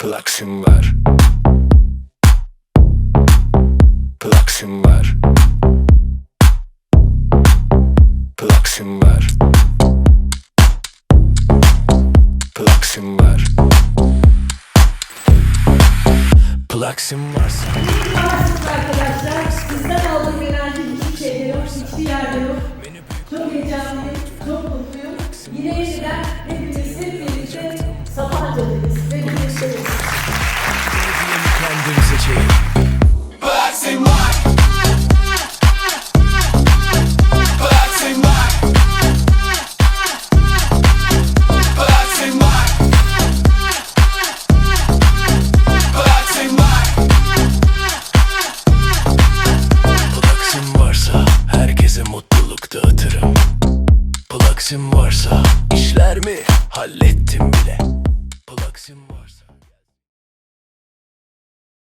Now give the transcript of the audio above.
Plaksim var Plaksim var Plaksim var Arkadaşlar bizden aldığım enerji hiçbir şeyde yok, hiçbir yerde yok. Çok heyecanlıyım, çok mutluyum. Yine yeniden Uzakta atarım Plaksim varsa işler mi? Hallettim bile.